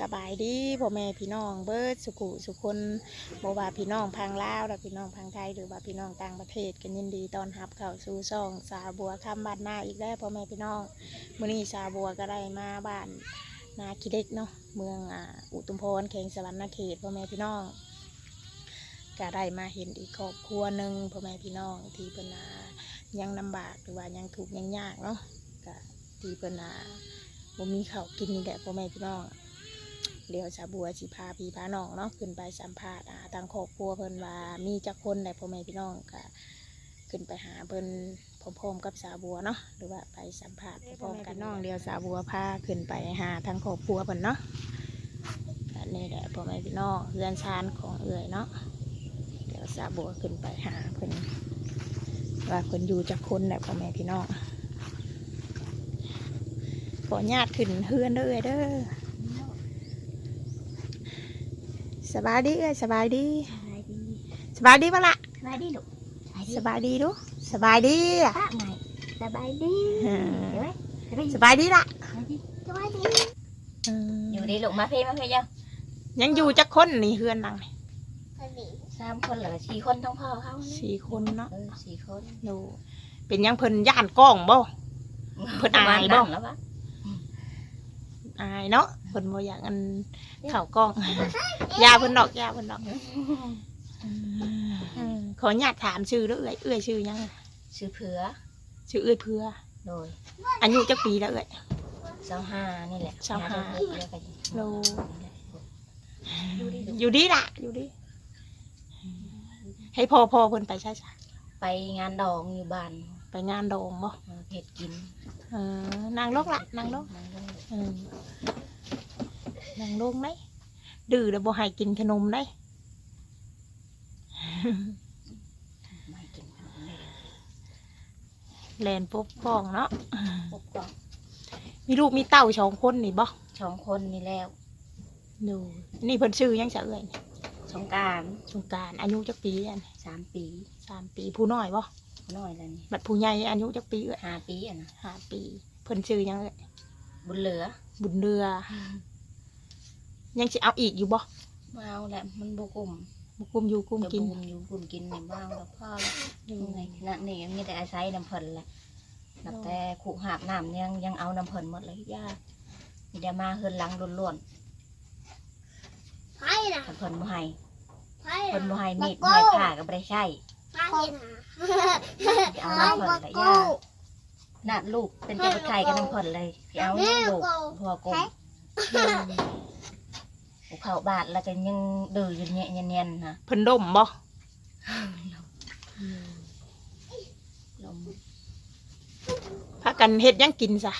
สบายดีพ่อแม่พี่น้องเบิร์ดสุขุสุคนบ่ว่าพี่น้องพังลาวและพี่น้องพังไทยหรือว่าพี่น้องต่างประเทศกันยินดีตอนรับเข้าสู่ช่องสาบัวคำบ้านนาอีกแล้วพ่อแม่พี่น้องมื้อนี้สาบัวก็ได้มาบ้านนาคิเด็กเนาะเมืองอ่าอุตุมพรเขงสวรรณเขตพ่อแม่พี่น้องก็ได้มาเห็นอีกครอบครัวหนึ่งพ่อแม่พี่น้องที่เป็นอ่ายังลำบากหรือว่ายังถูกยังยากเนาะก็ที่เป็นอาบ่มีข้าวกินนี่แหละพ่อแม่พี่น้อง เดี๋ยวสาบัวสิพาพี่พาน้องเนาะขึ้นไปสัมภาษณ์อ่าทางครอบครัวเพิ่นว่ามีจักคนใดพ่อแม่พี่น้องก็ขึ้นไปหาเพิ่นพร้อมๆกับสาบัวเนาะหรือว่าไปสัมภาษณ์พร้อมๆกันน้องเดียวสาบัวพาขึ้นไปหาทางครอบครัวเพิ่นเนาะอันนี้แหละพ่อแม่พี่น้องเรือนชานของเอื่อยเนาะเดี๋ยวสาบัวขึ้นไปหาเพิ่นว่าเพิ่นอยู่จักคนแหละพ่อแม่พี่น้องขอญาติขึ้นเฮือนเด้อเด้อ สบายดีเอ้ยสบายดีสบายดีสบายดีปะละสบายดีลูกสบายดีสบายดีดูสบายดีอะป้าใหม่สบายดีเอเดี๋ยวอไว้สบายดีสบายดีละสบายดีสบายดีเอออยู่ดีลูกมาเพลมาเพลยังยังอยู่จักคนนี่เฮือนนังนี่สามคนเหรอสี่คนทั้งพ่อเขาสี่คนเนาะเออสี่คนดูเป็นยังเพิ่นย่านกล้องบ่เพิ่นอายบ่แล้วปะ อายเนาะเพิ่นบ่อยากอันเข่ากล้อง ยาเพิ่นดอกยาเพิ่นดอกเออขออนุญาตถามชื่อเด้อเอ้ยเอ้ยชื่อยังชื่อเผือชื่อเอ้ยเพื่อโดยอายุจักปีแล้วเอ้ยเจ้าห้านี่แหละเจ้าห้าเรียกกันโลดูดิลูกอยู่ดีละอยู่ดี ให้พ่อพ่อเพิ่นไปใช่จ้ะไปงานดองอยู่บ้าน ไปงานดองบ่เออเผ็ดกินเออนางลกละนางลกนางลกเออนางลกไหมดื้อแล้วบ่ให้กินขนมได้ไม่กินขนมเลยแลนปบป้องเนาะปุ๊บก็มีลูกมีเต้าสองคนนี่บ่สองคนนี่แล้วดูนี่เพิ่นชื่อยังจะเอ่ยสงกรารสงกรารอายุจักปีอันสามปีสามปีผู้น้อยบ่ น้อยแล้วนี่บัดผู้ใหญ่อายุจักปีเอ่ยห้าปีอะนะห้าปี เพิ่นชื่อยังเอ่ยบุญเหลือบุญเรือ ยังสิเอาอีกอยู่บ่มาเอาแหละมันบุกุ่มบ่กุมอยู่กุมจะกิน บุมอยู่บุมกินเนี่ยบ้างแล้วพ่อแล้วยังไงนั่นนี่มีแต่อาศัยน้ำเพลินแหละนับแต่ขู่หาบน้ำยังยังเอาน้ำเพลินหมดเลยยากมีแต่มาเฮือนหลังล้วนไพ่ๆน่ะถ้าเพลินบ่ให้ไพ่เพลินบ่น่ะให้มีดบ่ให้ผ่าก็บ่ได้ใช้ไพ่น่ะ เอาน้ำเพลินเลยยากน่ะลูกเป็นเจ้าไข่กับน้ำเพลินเลยสิเอาลูกพัวกลมผูเขาบาดแล้วก็ยังดื้ออยู่เนียเนียนๆนะเพิ่นดมบ่ลมพากันเฮ็ดหยังกินซะ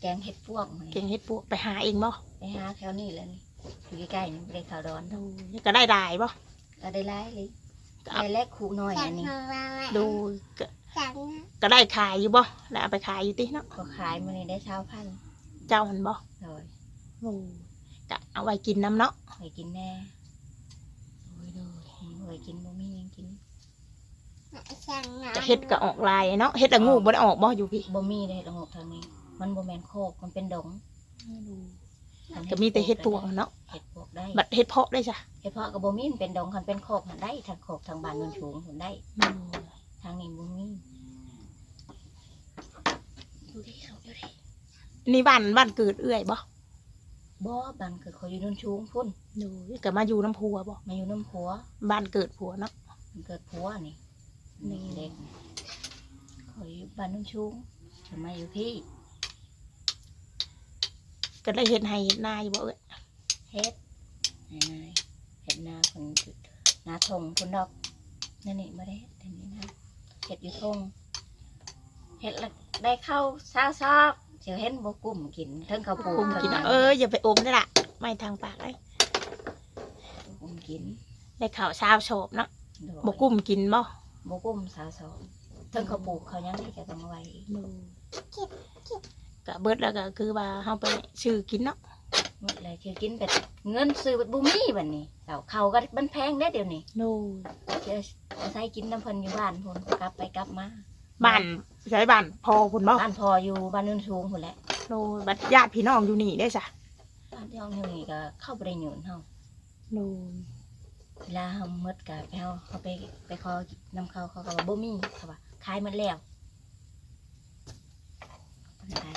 แกงเห็ดพวกมันเก่งเฮ็ดปวกไปหาเองบ่ไปหาแถวนี้เลยนี่อยู่ใกล้ๆนี่ไปได้ข่าวดอนดูก็ได้ได้บ่ก็ได้ไล่เลยก็ เอาได้แลกคู่น้อยจัอังนนี้ดูก็จังก็ได้ขายอยู่บ่แล้วเอาไปขายอยู่ติเนาะก็ขายมานี่ได้เช้าพันเจ้ามันบ่เลยโอ้ก็เอาไว้กินน้ำเนาะไปกินแน่ไปกินบ่มีหยังกินจังจะเฮ็ดก็ออกลายเนาะเฮ็ดละงูบ่ได้ออกบ่อยู่พี่บ่มีได้ละงกทางนี้ มันบ่แม่นโคกมันเป็นดง ก็มีแต่เฮ็ดปวกเนาะเฮ็ดพวกได้บัดเฮ็ดเพาะได้จ้ะเฮ็ดเพาะก็บ่มีมันเป็นดงคันเป็นโคกหันได้ทางโคกทางบ้านนนชูงหันได้ทางนี้บ่มีดูดิเขาดูดินี่บ้านบ้านเกิดเอื้อยบ่บ่บังคือเขาอยู่นนชูงพุ่นดูก็มาอยู่น้ำพัวบ่มาอยู่น้ำผัว บ้านเกิดผัวเนาะมันเกิดผัวนี่นี่เด็กเขาอยู่บ้านนนชูงจะมาอยู่พี่ ก็ได้เฮ็ดให้เฮ็ดนาอยู่บ่เอ้ยเฮ็ดนายเฮ็ดนาคนนาทงคนดอกนั่นนี่มาได้เฮ็ดอันนี้นะเฮ็ดอยู่ทงเฮ็ดแล้วได้เข้าซาซอกเสียวเห็นบ่กลุ่มกินเทั้งข้าวปูคุมกินทั้งเอออย่าไปอมได้ล่ะไม่ทางปากเลยกลุ่มกินได้ข้าวเช้าโฉบเนาะโดยบ่กุ้มกินบ่บ่กลุ่มซาซอกเทั้งข้าวปูเขายังได้จะต้องไว้ก็ เบิดแล้วก็คือว่าเฮาไปซื้อกินเนาะหมดเลยคือกินแบบเงินซื้อแบบบ่มีบัดนี้เต่าเขาก็มันแพงได้เดี๋ยวนี้ดูเดี๋ยวอาศัยกินน้ำเพิ่นอยู่บ้านพุ่นกลับไปกลับมาบ้านใช้บ้านพอคุณบ่บ้านพออยู่บ้านนุ่นสูงพุ่นแหละดูบัดญาติพี่น้องอยู่นี่ได้จ้ะบ้านที่ห้องอยู่นี่ก็เข้าไปได้หยุนเฮาโดยเวลาเฮาหมดก็ไปเฮาเขาไปไปขอนำเขาเขาก็ว่าบ่มีเขาว่าขายหมดแล้วเพิ่นได้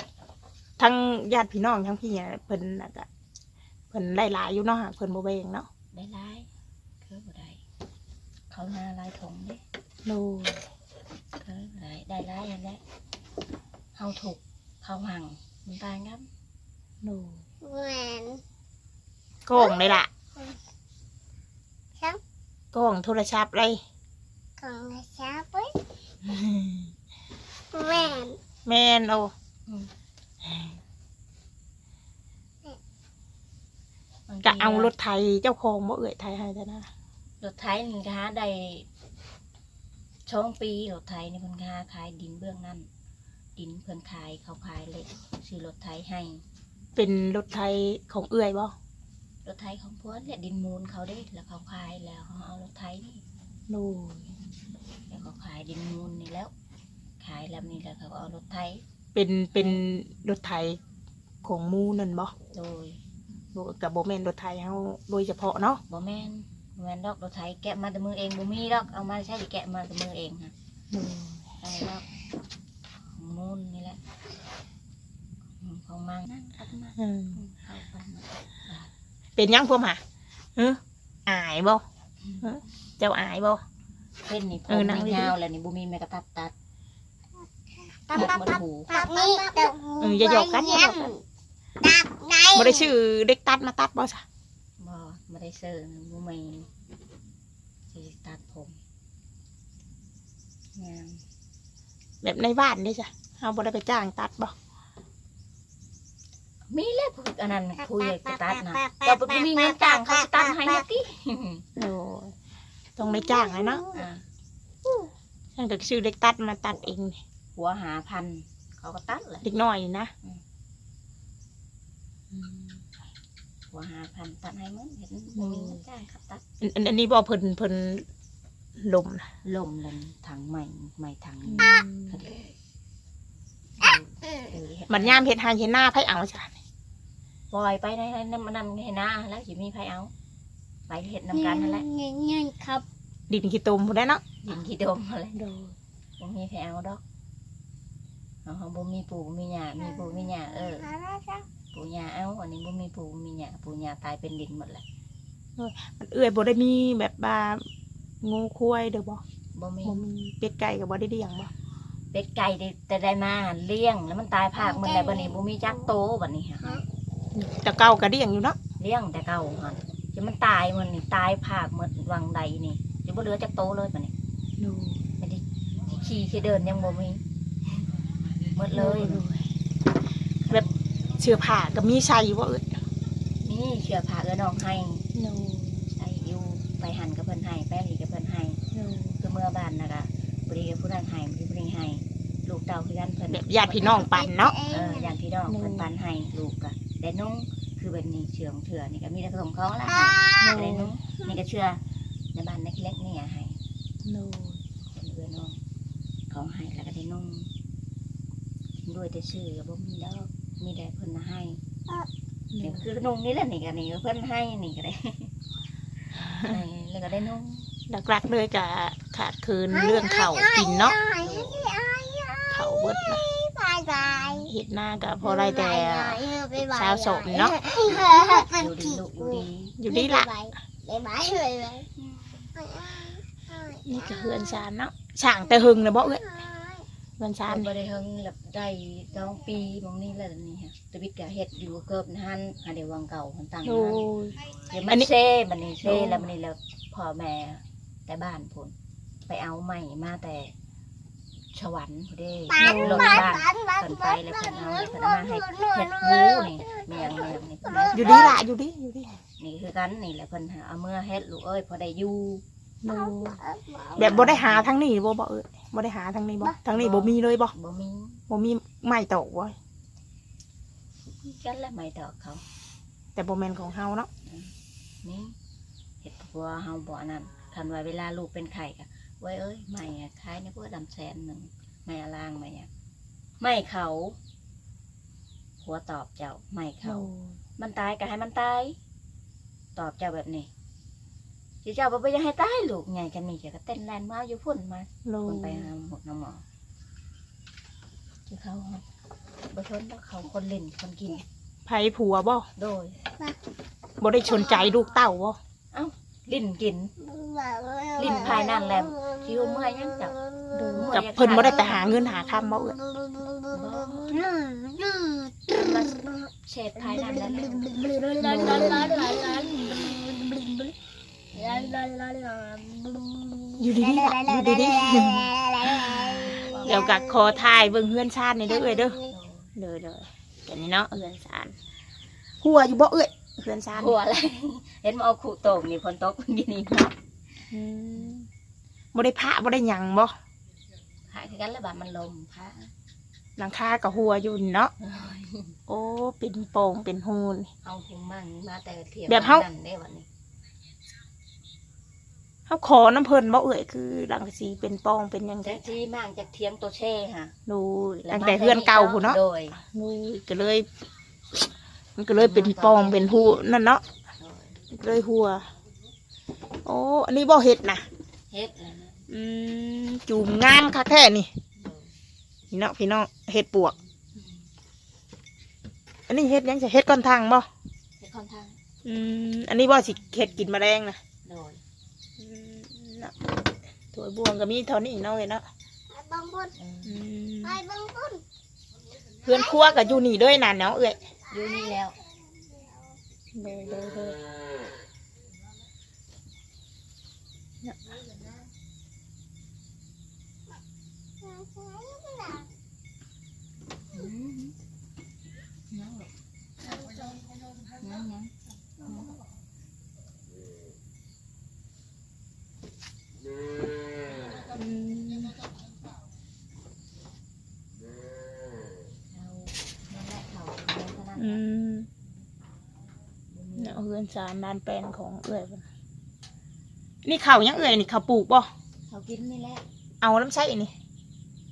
ทั้งญาติพี่น้องทั้งพี่เนี่ยเพิ่นน่ะก็เพิ่นหลายๆอยู่เนาะเพิ่นบ่แบ่งเนาะได้หลายคือบ่ได้เขาหน้าหลายถงเด้โดยคือบ่ได้ได้หลายอันแหละเฮาถูกเขาหังมันตายงับโดยแหวนกล้องเลยล่ะครับกล้องโทรศัพท์เลยของกระชับไว้แหวนแม่นโอ้ บงทีก็เอารถไทยเจ้าของบ่เอ่ยไทยให้แต่นะรถไถนี่ก็หาได้ช่องปีรถไถนี่เพิ่นก็หาขายดินเบื้องนั่นดินเพิ่นขายเขาขายเลยซื้อรถไถให้ เป็นรถไทยของเอื่อยบ่รถไถของเพิ่นเนี่ยดินมูลเขาได้แล้วเขาขายแล้วเขาเอารถไถนี่โดยแล้วเขาขายดินมูลนี่แล้ว ขายแล้วนี่แล้วเขาก็เอารถไถ เป็นเป็นรถไทยของหมูนั่นบ่โดยบ่กับบ่แม่นรถไทยเฮาโดยเฉพาะเนาะบ่แม่นบ่แม่นดอกรถไถแกะมาแต่มือเองบ่มีดอกเอามาใช้แกะมาแต่มือเองค่ะโดยได้ดอกของมูลนี่แหละของมังนั่นตัดมาอืมเข้าไปมาเป็นหยังพวกหมาเอออายบ่เอ้อเจ้าอายบ่เพ่นนี่ผเออมนั่งมีดีๆยาวแล้วนี่บ่มีแม่กระตัดตัด ตับตัดตับหมดตับหูตับนี่ตับหูเอออย่าหยอกกันอย่าหยอกกัน ตับในบ่ได้ชื่อเด็กตัดมาตัดบ่ซะบ่บ่ได้เสิร์ฟบ่มีสิตัดผมงามแบบในบ้านเด้จ้ะเฮาบ่ได้ไปจ้างตัดบ่มีแล้วผู้อันนั้นผู้ใหญ่กระตัดนะก็บ่มีเงินจ้างเขาสิตัดให้เนี่ยติโอ้ยต้องได้จ้างเลยเนาะอ่าฉันก็ชื่อเด็กตัดมาตัดเองนี่ หัวหาพัน เขาก็ตัดแหละเด็กน้อยนี่นะอืมหัวหาพันตัดให้มันเห็นบ่มีเงินจ้างเขาตัดอันอันอันนี้บ่เพิ่นเพิ่นลมนะลมเลยถังใหม่ใหม่ถังนี้เขาเรียกเออเฮ็ดมันยามเฮ็ดหานเฮ็ดหน้าไผเอาจ้ะปล่อยไปในในน้ำน้ำให้หน้าแล้วสิมีไผเอาไปเห็ดน้ำกันนั่นแหละเงินเงินครับ ดินขี้ตุ่มพุ่นแหละเนาะ ยินที่ดมอะไรโดยบ่มีไผเอาดอก เอาเขาบ่มีปู่บ่มีย่ามีปู่มีย่าเออ ปู่ย่าเอาอันนี้บ่มีปู่บ่มีย่าปู่ย่าตายเป็นดินหมดแหละมันเอื้อยบ่ได้มีแบบว่างูควายเด้อบ่บ่มีบ่มีเป็ดไก่ก็บ่ได้เลี้ยงบ่เป็ดไก่ได้แต่ได้มาเลี้ยงแล้วมันตายภาคหมันแล้วบัดนี้บ่มีจักโตบัดนี้ค่ะแต่เก่าก็เลี้ยงอยู่เนาะเลี้ยงแต่เก่าหั่นจะมันตายมันนี่ตายภาคหมดวังใดนี่จะบ่เหลือจักโตเลยบัดนี้โดยไม่ได้ขี่ขี่เดินยังบ่มี หมดเลยโดยแบบเสื้อผ้าก็มีใส่บ่เอ้ยนี่เชื่อผ้าเอื้อน้องให้โดยใส่อยู่ไปหันกับเพิ่นให้ไปนี่กับเพิ่นให้โดยคือเมื่อบ้านน่ะก็บ่ได้กับผู้นั้นให้บ่ได้ผู้นี้ให้ลูกเต้าคือกันเพิ่นแบบญาติพี่น้องปันเนาะเอออย่างพี่น้องเพิ่นปันให้ลูกก็ได้นุ่งคือแบบนี้เชื่อของเถื่อนี่ก็มีแต่ของเขาละให้ได้นุ่งนี่ก็เชื่อในบ้านเล็กๆนี่อะให้โดยเป็นเอื้อน้องเขาให้แล้วก็ได้นุ่ง ด้วยแต่ชื่อก็บ่มีดอกมีแต่เพิ่นน่ะให้นี่คือนุ่งนี่แหละนี่ก็นี่ก็เพิ่นให้นี่ก็ได้ ให้แล้วก็ได้นุ่งหลักๆเลยก็ขาดคืนเรื่องข้าวกินเนาะข้าวเบิดนะบายบายเฮ็ดหน้าก็พอได้แต่เช้าสมเนาะอยู่ดีลูกอยู่ดีอยู่ดีละบายบายบายบายบายนี่ก็เฮือนซานเนาะช่างแต่หึงนะบ่เอ้ย เฮือนซานทำบ่ได้เฮิงหลับได้สองปีบางนี้แล้วนี่ฮะตะวิทย์ก็เฮ็ดอยู่เกือบหันหาเดี๋ยววังเก่าหันตั้งโอ้มายเดี๋ยวอัมันนนี้ เซ่บัดนี้เซ่โอ้แล้วบัดนี้แล้วพ่อแม่แต่บ้านพุ่นไปเอาใหม่มาแต่สวรรค์พุ่นเด้รถบ้านเพิ่นไปแล้วเพิ่นเอาเพิ่นเอามาให้เฮ็ดหูนี่เมียงเมียงนี่เพิ่นเอาอยู่ดีละอยู่ดีอยู่ดีนี่คือกันนี่แหละเพิ่นหาเอาเมื่อเฮ็ดลูกเอ้ยพอได้อยู่โอ้แบบบ่ได้หาทางนี้บ่บ่เอ้ย บ่ได้หาทางนี้บ่ ทางนี้บ่มีเลยบ่บ่มีบ่มีไม้ตอกบ่กันแล้วไม่ดอกเขาแต่บ่แม่นของเฮาเนาะนี่เฮ็ดพัวเฮาบ่อันนั้นคันว่าเวลาลูกเป็นไข้ก็ไว้เอ้ยไม่อะขายในพวกดำแสนหนึงไม่อะล่างไม่อะไม่เขาหัวตอบเจ้าไม่เขาโอ้มันตายก็ให้มันตาย ตอบเจ้าแบบนี้ สิเจ้าบ่ไปอยังให้ตายลูกไงกันนี่แกก็เต้นแลนมาอยู่พุ่นมาโดพุ่นยไปหาหมดน้ำหมอคือเขาบ่ทนแล้วเขาคนเล่นคนกินไผผัวบ่โดยบ่ได้ชนใจลูกเต้าบ่ลิ้นกิน ลิ้นภายนั่นแหละคิวเมื่อยยังจับกับเพิ่นบ่ได้ไปหาเงินหาคำบ่เอ้ยมาเฉดภายนั่นแล้วแหละ อยู่ดีๆล่ะอยู่ดีๆเดี๋ยวก็ขอถ่ายเบิ่งเฮือนชาตินี่เด้อเอ้ยเด้อเด้อเด้อเดี๋ยวนี้เนาะเฮือนชาติหัวอยู่บ่เอ้ยเฮือนชาติหัวอะไรเห็นมาเอาขู่โตกนี่คนตกกินนี่เนาะอืมบ่ได้พระบ่ได้หยังบ่หายคือกันแล้วบาดมันลมพระหลังคากับหัวอยู่นี่เนาะ โอ้ เป็นโป่งเป็นหูนเอาหุงมั่งมาแต่เทียมแบบเฮานั่นได้วันนี้ เฮาขอน้ำเพิ่นบ่เอ่ยคือหลังสีเป็นปองเป็นหยังแท็ไงกซี่มั่งจากเทียงตัวเช่ค่ะดูตั้งแต่เฮือนเก่าพุ่นเนาะโดยดูก็เลย มันก็เลยเป็นปองเป็นหูนั่นเนาะก็เลยหัว โอ้อันนี้บ่เฮ็ดนะเฮ็ดแล้วนะอืมจูมงามคักแท้นี่พี่น้องพี่น้องเฮ็ดปวก อันนี้เฮ็ดหยังจะเฮ็ดก้อนทางบ่เฮ็ดค่อนข้างอืมอันนี้บ่สิเฮ็ดกินแมลงนะโดยอืม น่ะถั่วบวงก็มีเท่านี้เนาะเว้ยเนาะบางคนอืมอืมไปบางคนเพื่อนครัวก็อยู่นี่ด้วยน่ะเนาะเอ้ยอยู่นี่แล้วเด้อเด้อเด้อ อืมยังหรอกยังยังอืเอาม นั่นแหละเขาเอาเท่านั้น อืม เนี่ยเฮือนสารด้านแปลนของเอ้ยเพิ่นนี่ข้าวยังเอ้ยนี่ข้าวปลูกบ่เขากินนี่แหละ เอาน้ำใช้นี่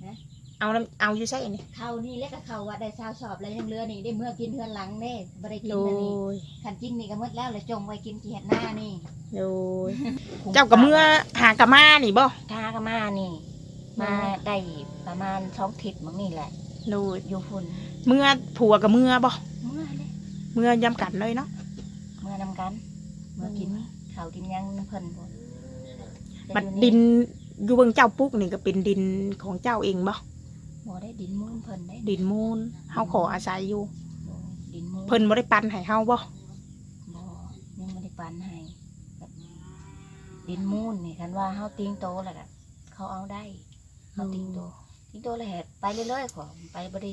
ฮะ เอาน้ำเอาอยู่ใช้นี่เขานี่แหละก็เขาว่าได้ซาวสอบแล้วยังเหลือนี่ได้เมื่อกินเทือนหลังเด้บ่ได้กินโดอันนี้ยขันกินนี่ก็หมดแล้วเลยจงไว้กินที่เห็ดหน้านี่โดยเจ้ากับเมื่อหากะมานี่บ่ทาก็มานี่ มาได้ประมาณสองทิศมั้งนี่แหละโดยอยู่ฝุ่นเมื่อผัวกับเมื่อบ่เมื่อเลยเมื่อยำกันเลยเนาะเมื่อ นำกันเมื่อกินข้าวกินหยังเพิ่นบ่แต่บัดอยู่ดินอยู่เบิ่งเจ้าปุ๊กนี่ก็เป็นดินของเจ้าเองบ่บ่ได้ดินมูลเพิ่นได้ดินมูลเฮาขออาศัยอยู่บ่ดินมูลเพิ่นบ่ได้ปันให้เฮาบ่บ่ยังไม่ได้ปันให้แบบดินมูลนี่คันว่าเฮาติงโตแล้วก็เขาเอาได้เฮาติงโตติงโตแล้วเฮ็ดไปเรื่อยๆขอไปบ่ได้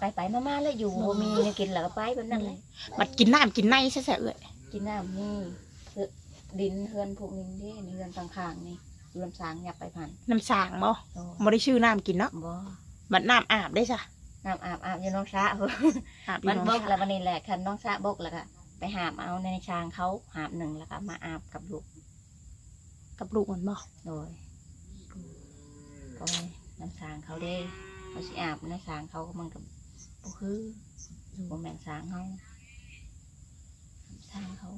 ไปไปๆมาๆแล้วอยู่บ่มีเงินกินแล้วก็ไปแบบนั้นเลยบัดกินน้ำกินในซะแซ่เอ้ยกินน้ำนี่คือดินเฮือนพวกนี้นี่เฮือนต่างๆนี่เฮือนสร้างยับไปผ่านน้ำสางบ่โอ้บ่ได้ชื่อน้ำกินเนาะบ่บัดน้ำอาบได้ซะน้ำอาบอาบอยู่น้องสระอาบอมัยู่นน้บองกสแล้ระววันนี้แหละคันน้องสระบกแล้วก็ไปหาบเอาในช้างเขาหาบหนึ่งแล้วก็มาอาบกับลูกกับลูกมันบ่โดยก็น้ำช้างเขาเด้เขาสิอาบในช้างเขาก็มันกับ บ่คือบ่แม่นช้างเขาช้างเขา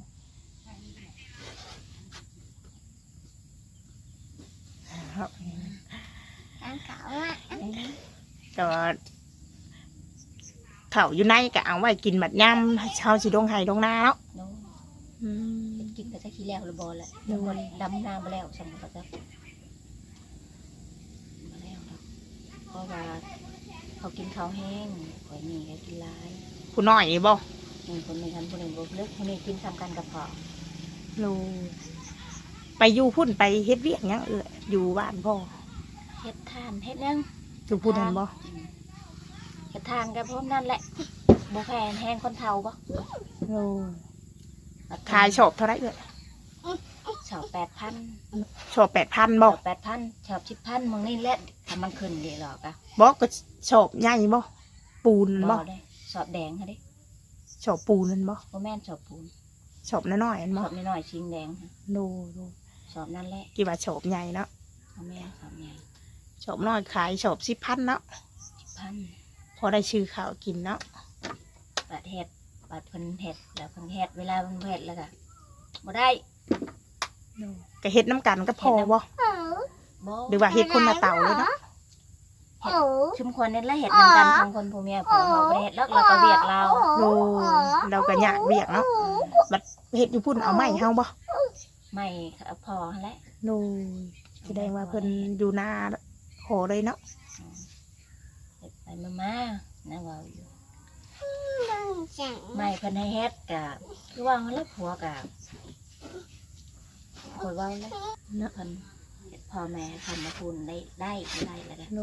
ครับทางเขาอะก็เข่าอยู่ในก็เอาไว้กินบัดย่ำเช้าสิดงไห้ดงนาเนาะโน้อืมกินก็จะขี้แล้วหรือบ่แหละโดยดำน้ำไปแล้วสมมติก็จะมาแล้วเนาะเพราะว่า เขากินข้าวแห้งข่อยนี่ก็กินหลายผู้น้อยนี่บ่มีคนหนึ่งทันคนหนึ่งบ่เลิกคนนี้กินทำกันกับพ่อลูไปอยู่พุ่นไปเฮ็ดเวียกหยังเอ้ยอยู่บ้านพ่อเฮ็ดทานเฮ็ดยังอยู่พุ่นนั่นบ่อืมเฮ็ดทานกันพร้อมนั่นแหละบ่แพงแห้งคนเฒ่าบ่โอ้ขายชอบเท่าไหรเอ้ยชอบแปดพันชอบแปดพันชบ่อบแปดพันชอบสิบพันมึงนี่แหละถ้ามันขึ้นดีหรอกอะบ่ก็ ชอบใหญ่บ่ปูนบ่บ่ได้ชอบแดงค่ะเดิชอบปูนนั่นบ่บ่แม่นชอบปูนชอบน้อยๆนั่นชบ่อบน้อยๆชิงแดงค่ะโดูดูชอบนั่นแหละกี่ว่าชอบใหญ่เนาะบ่แม่นชอบใหญ่ชอบน้อยขายชอบสิบพันเนาะสิบพันพอได้ชื่อข่าวกินเนาะประเทศบัดเพิ่นเฮ็ดแล้วเพิ่นเฮ็ดเวลาเพิ่นเฮ็ดแล้วก็บ่ได้ก็เฮ็ดน้ำกันก็พอบ่เออบ่หรือว่าเฮ็ดคนละเต่าเลยเนาะ เออชุมคนนี่ละเฮ็ดนำกันสองคนผัวเมียผัวเขาบ่ได้เฮ็ดแล้วเราก็เวียกเราโลเราก็ยากเวียกเนาะบัดเฮ็ดอยู่พุ่นเอาไม้เฮาบ่ไม่พอหั่นแหละโลแสดงว่าเพิ่นอยู่หน้าโหเลยเนาะเฮ็ดไปมามานะเว่าอยู่จังไม่เพิ่นให้เฮ็ดก็คือว่าแล้วผัวก็คอยเว้าแล้วเนาะเพิ่นเฮ็ดพ่อแม่ทำมาพูนได้ได้บ่ได้แล้วก็โล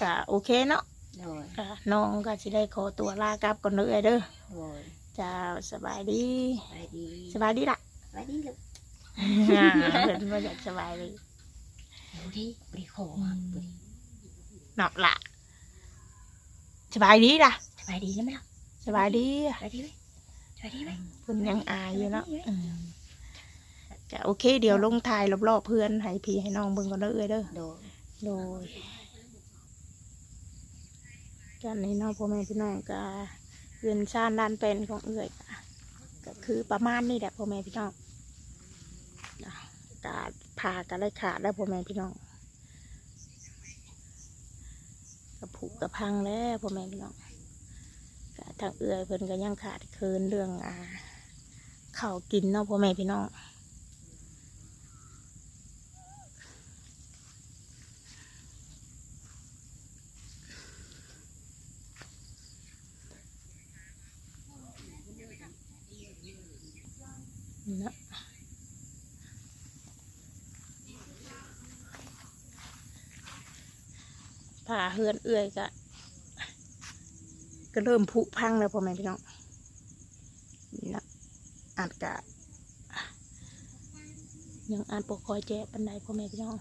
ก็โอเคเนาะโดยก็น้องก็สิได้ขอตัวลากลับก่อนเด้อเด้อโดยเจ้าสบายดีไปดีสบายดีล่ะ ไปดีลูกอ่าเพิ่นบ่อยากสบายเลยดูดิบริโภคอะบ่ดีเนาะล่ะสบายดีล่ะสบายดีใช่ไหมล่ะสบายดีสบายดีไหมสบายดีไหมเพิ่นยังอายอยู่เนาะอืมก็โอเค เดี๋ยวลงถ่ายรอบๆเพื่อนให้พี่ให้น้องเบิ่งก่อนเด้อเอ้ยเด้อ โดย โดยกันนี้เนาะพ่อแม่พี่น้องก็เรืนชานด้านเป็นของเอื้อยก็คือประมาณนี้แหละพ่อแม่พี่น้องกาผ่ากันได้ขาดได้วพ่อแม่พี่น้องกระผูกกระพังแล้วพ่อแม่พี่น้องก็ทางเอื้อยเพิ่นก็ยังขาดเคินเรื่องอ่าข้าวกินเนาะพ่อแม่พี่น้อง ผ่าเฮือนเอื่อยก็ก็เริ่มผุพังแล้วพ่อแม่พี่น้องนี่นะอาจกะยังอาจปกคอยแจ้ปันไดพ่อแม่พี่น้อง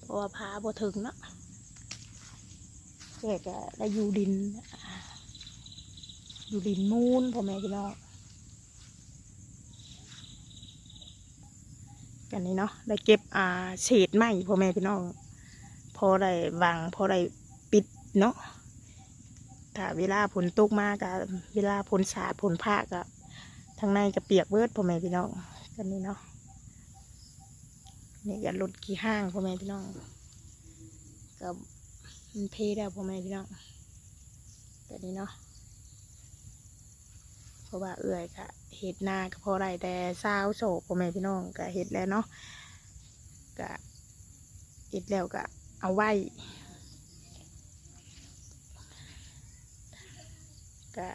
เพราะว่าพาบ่ถึงเนาะแกก็ได้อยู่ดินอยู่ดินมูนพ่อแม่พี่น้องกันนี้เนาะได้เก็บอ่าเศษไม้พ่อแม่พี่น้อง พอได้วางพอได้ปิดเนาะถ้าเวลาฝนตกมากะเวลาฝนสาดฝนพากะทางในก็เปียกเบิดพ่อแม่พี่น้องกันนี้เนาะนี่ก็รถกี่ห้างพ่อแม่พี่น้องก็มันเพแล้พ่อแม่พี่น้องกันนี้เนาะเพราะว่าเอื่อยค่ะเห็ดนาก็พอได้แต่เช้าวโศกพ่อแม่พี่น้องก็เห็ดแล้วเนาะก็เห็ดแล้วก็ เอาไว้ก็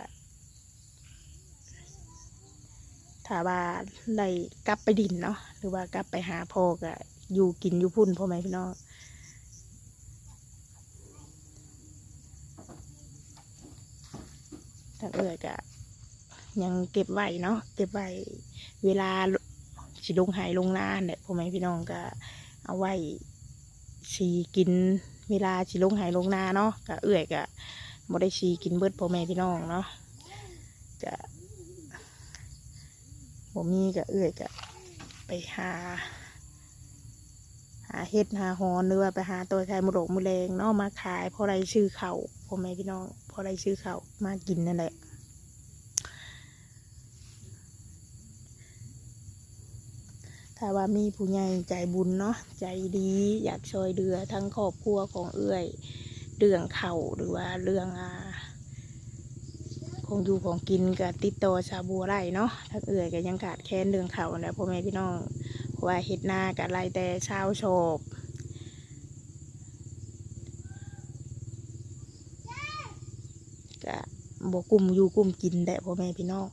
ถ้าว่าได้กลับไปดินเนาะหรือว่ากลับไปหาพ่อก็อยู่กินอยู่พุ่นพ่อแม่พี่น้องถ้าเอื่อยก็ยังเก็บไว้เนาะเก็บไว้เวลาสิลงหายลงนานเนี่ยพ่อแม่พี่น้องก็เอาไว้ สีกินเวลาสิลงหายลงนาเนาะก็เอื่อยก็บ่ได้สีกินเบิดพ่อแม่พี่น้องเนาะก็บ่มีก็เอื่อยก็ไปหา หาเฮ็ดหาหอนหรือว่าไปหาตัวไทยมุดกมุแรงเนาะมาขายพอได้ซื้อเขาพ่อแม่พี่น้องพอได้ซื้อเขามากินนั่นแหละ ถ้าว่า มีผู้ใหญ่ใจบุญเนาะใจดีอยากช่วยเดือทั้งครอบครัวของเอื้อยเรื่องเข่าหรือว่าเรื่องอาของอยู่ของกินกับติดต่อชาบัวไรเนาะทั้งเอื้อยก็ยังขาดแคลนเรื่องเขาวนะพ่อแม่พี่น้องว่าเฮ็ดหน้ากับไรแต่เช้าโชบก็บวกุ่มอยู่กุ่มกินแต่พ่อแม่พี่น้อง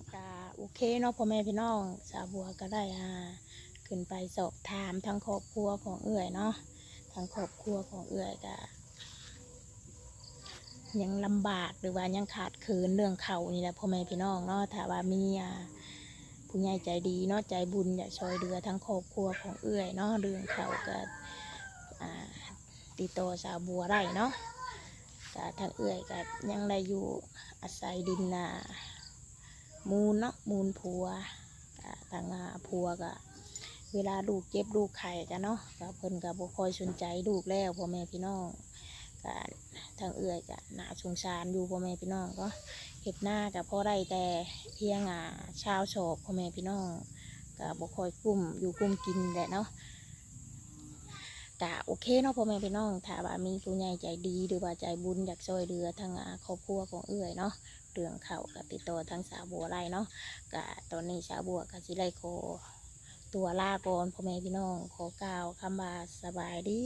โอเคเนาะพ่อแม่พี่น้องชาบัวก็ได้อ่า ขึ้นไปสอบถามทั้งครอบครัวของเอื่อยเนาะทั้งครอบครัวของเอื่อยก็ยังลำบากหรือว่ายังขาดเคินเรื่องเขานี่แหละพ่อแม่พี่น้องเนาะถ้าว่ามีอ่าผู้ใหญ่ใจดีเนาะใจบุญอยากช่วยเหลือทั้งครอบครัวของเอื่อยเนาะเรื่องเขาก็ติดต่อสาวบัวได้เนาะก็ทางเอื่อยก็ยังได้อยู่อาศัยดินนามูลเนาะมูลผัวทางอาผัวก็ เวลาลูกเจ็บลูกไข่กันเนาะก็เพิ่นก็บ่ค่อยสนใจลูกแล้วพ่อแม่พี่น้องก็ทางเอื้อยก็น่าสงสารอยู่พ่อแม่พี่น้องก็เห็บหน้ากับพ่อได้แต่เพียงอ่าชาวโศกพ่อแม่พี่น้องก็บ่ค่อยกุ้มอยู่กุ้มกินแหละเนาะกะโอเคเนาะพ่อแม่พี่น้องถ้าว่ามีผู้ใหญ่ใจดีหรือว่าใจบุญอยากช่วยเหลือทางครอบครัวของเอื้อยเนาะเรื่องเขากับติดต่อทางสาวบัวไรเนาะกะตอนนี้สาวบัวก็สิไล่ขอ ตัวลาก่อนพ่อแม่พี่น้องขอกล่าวคำว่าสบายดี